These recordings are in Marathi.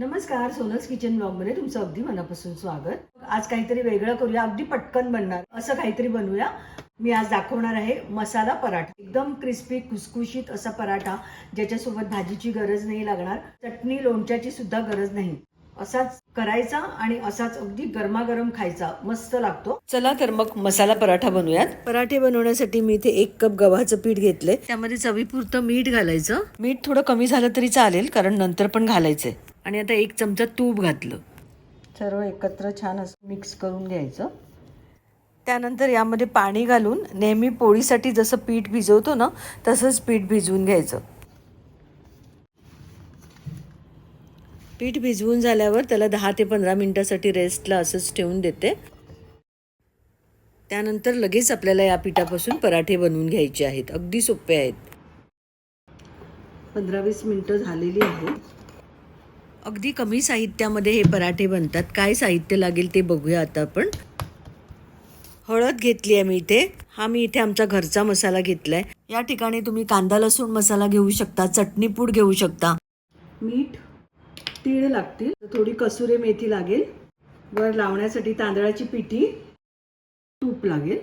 नमस्कार सोनस किचन ब्लॉगमध्ये तुमचं अगदी मनापासून स्वागत. आज काहीतरी वेगळं करूया अगदी पटकन बनणार. असं काहीतरी बनवूया. मी आज दाखवणार आहे मसाला पराठा. एकदम क्रिस्पी खुसखुशीत असा पराठा ज्याच्यासोबत भाजीची गरज नाही लागणार. चटणी लोणच्याची सुद्धा गरज नाही. असाच करायचा आणि असाच अगदी गरमागरम खायचा. मस्त लागतो. चला तर मग मसाला पराठा बनवूयात. पराठे बनवण्यासाठी मी इथे एक कप गव्हाचं पीठ घेतलंय. त्यामध्ये चवीपुरतं मीठ घालायचं. मीठ थोडं कमी झालं तरी चालेल कारण नंतर पण घालायचंय. आणि आता एक चमचा तूप घातलं. सर्व एकत्र छान असं मिक्स करून घ्यायचं. त्यानंतर यामध्ये पाणी घालून नेहमी पोळीसाठी जसं पीठ भिजवतो ना तसंच पीठ भिजवून घ्यायचं. पीठ भिजवून झाल्यावर त्याला दहा ते पंधरा मिनिटासाठी रेस्टला असंच ठेवून देते. त्यानंतर लगेच आपल्याला या पिठापासून पराठे बनवून घ्यायचे आहेत. अगदी सोपे आहेत. पंधरा वीस मिनटं झालेली आहेत. अगदी कमी साहित्यामध्ये हे पराठे बनतात. काय साहित्य लागेल ते बघूया आता आपण. हळद घेतली आहे मी इथे. हा मी इथे आमचा घरचा मसाला घेतलाय. या ठिकाणी तुम्ही कांदा लसूण मसाला घेऊ शकता चटणी पूड घेऊ शकता. मीठ तीळ लागतील. थोडी कसुरे मेथी लागेल. वर लावण्यासाठी तांदळाची पिठी तूप लागेल.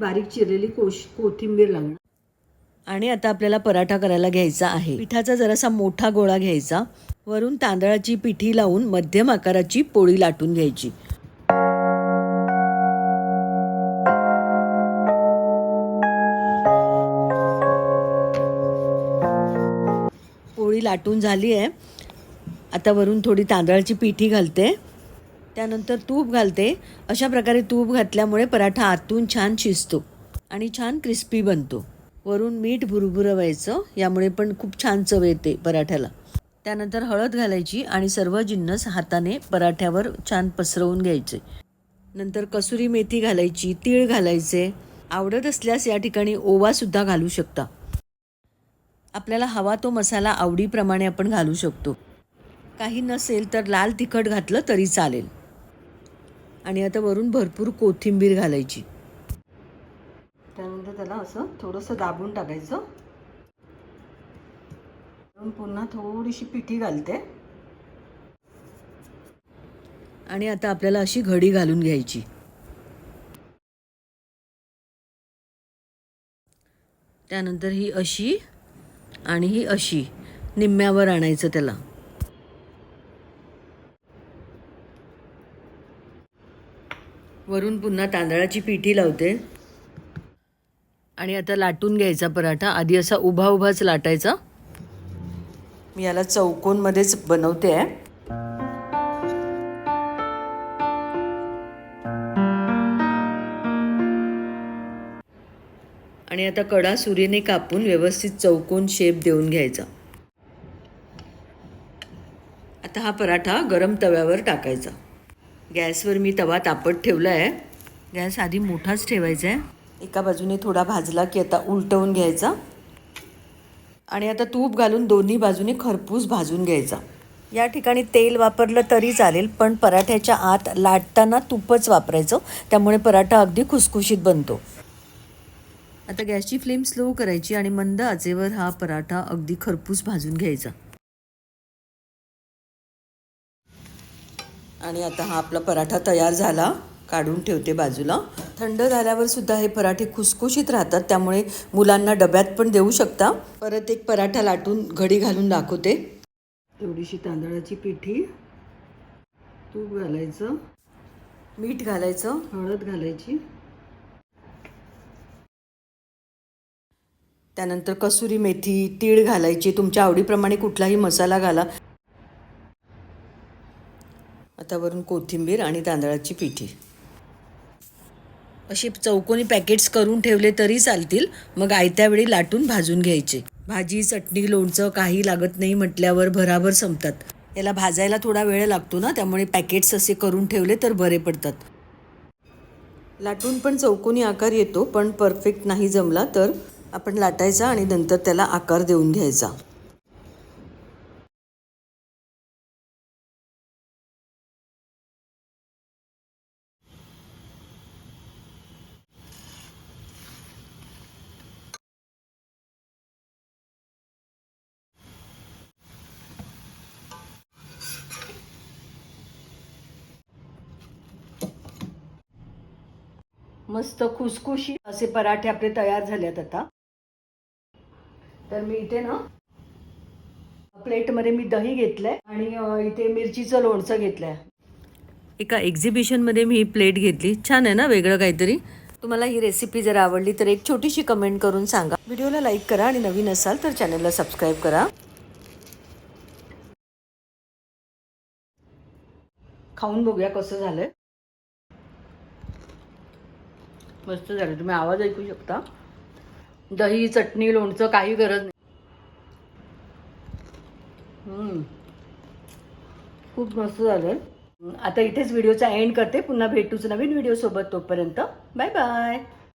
बारीक चिरलेली कोश कोथिंबीर लागणार आणि आता आपल्याला पराठा करायला घ्यायचा आहे. पिठाचा जरासा मोठा गोळा घ्यायचा. वरून तांदळाची पिठी लावून मध्यम आकाराची पोळी लाटून घ्यायची. पोळी लाटून झाली आहे. आता वरून थोडी तांदळाची पिठी घालते. त्यानंतर तूप घालते. अशा प्रकारे तूप घातल्यामुळे पराठा आतून छान शिजतो आणि छान क्रिस्पी बनतो. वरून मीठ भुरभुरवायचं यामुळे पण खूप छान चव येते पराठ्याला. त्यानंतर हळद घालायची आणि सर्व जिन्नस हाताने पराठ्यावर छान पसरवून घ्यायचे. नंतर कसुरी मेथी घालायची तीळ घालायचे. आवडत असल्यास या ठिकाणी ओवासुद्धा घालू शकता. आपल्याला हवा तो मसाला आवडीप्रमाणे आपण घालू शकतो. काही नसेल तर लाल तिखट घातलं तरी चालेल. आणि आता वरून भरपूर कोथिंबीर घालायची. त्यानंतर त्याला असं थोडंसं दाबून टाकायचं. पुन्हा थोडीशी पिठी घालते. आणि आता आपल्याला अशी घडी घालून घ्यायची. त्यानंतर ही अशी आणि ही अशी निम्म्यावर आणायचं त्याला. वरून पुन्हा तांदळाची पिठी लावते. आणि आता लाटून घ्यायचा पराठा. आधी असा उभा उभाच लाटायचा. मी याला चौकोनमध्येच बनवते. आहे आणि आता कडा सुरीने कापून व्यवस्थित चौकोन शेप देऊन घ्यायचा. आता हा पराठा गरम तव्यावर टाकायचा. गॅसवर मी तवा तापत ठेवला आहे गॅस आधी मोठाच ठेवायचा आहे एका बाजूने थोडा भाजला की आता उलटवून घ्यायचा. आणि आता तूप घालून दोन्ही बाजूने खरपूस भाजून घ्यायचा. या ठिकाणी तेल वापरलं तरी चालेल पण पराठ्याच्या आत लाटताना तूपच वापरायचं. त्यामुळे पराठा अगदी खुसखुशीत बनतो. आता गॅसची फ्लेम स्लो करायची आणि मंद आचेवर हा पराठा अगदी खरपूस भाजून घ्यायचा. आणि आता हा आपला पराठा तयार झाला. काढून ठेवते बाजूला. थंड झाल्यावर सुद्धा हे पराठे खुसखुशीत राहतात त्यामुळे मुलांना डब्यात पण देऊ शकता. परत एक पराठा लाटून घडी घालून दाखवते. एवढीशी तांदळाची पिठी तूप घालायचं. मीठ घालायचं. हळद घालायची. त्यानंतर कसुरी मेथी तीळ घालायची. तुमच्या आवडीप्रमाणे कुठलाही मसाला घाला. आता वरून कोथिंबीर आणि तांदळाची पिठी. अशी चौकोनी पॅकेट्स करून ठेवले तरी चालतील. मग आयत्या वेळी लाटून भाजून घ्यायचे. भाजी चटणी लोणचं काही लागत नाही म्हटल्यावर भराभर संपतात. याला भाजायला थोडा वेळ लागतो ना त्यामुळे पॅकेट्स असे करून ठेवले तर बरे पडतात. लाटून पण चौकोनी आकार येतो पण परफेक्ट नाही जमला तर आपण लाटायचा आणि नंतर त्याला आकार देऊन घ्यायचा. मस्त खुसखुशी असे पराठे आपले तयार झालेत आता. तर मी इथे ना प्लेटमध्ये मी दही घेतलंय आणि इथे मिरचीचं लोणचं घेतलंय. एका एक्झिबिशनमध्ये मी ही प्लेट घेतली. छान आहे ना वेगळं काहीतरी? तुम्हाला ही रेसिपी जर आवडली तर एक छोटीशी कमेंट करून सांगा. व्हिडिओला लाईक करा आणि नवीन असाल तर चॅनलला सबस्क्राईब करा. खाऊन बघूया कसं झालंय. मस्त झालं. तुम्ही आवाज ऐकू शकता. दही चटणी लोणचं काही गरज नाही. खूप मस्त झालं. आता इथेच व्हिडिओचा एंड करते. पुन्हा भेटूच नवीन व्हिडिओ सोबत तोपर्यंत. Bye bye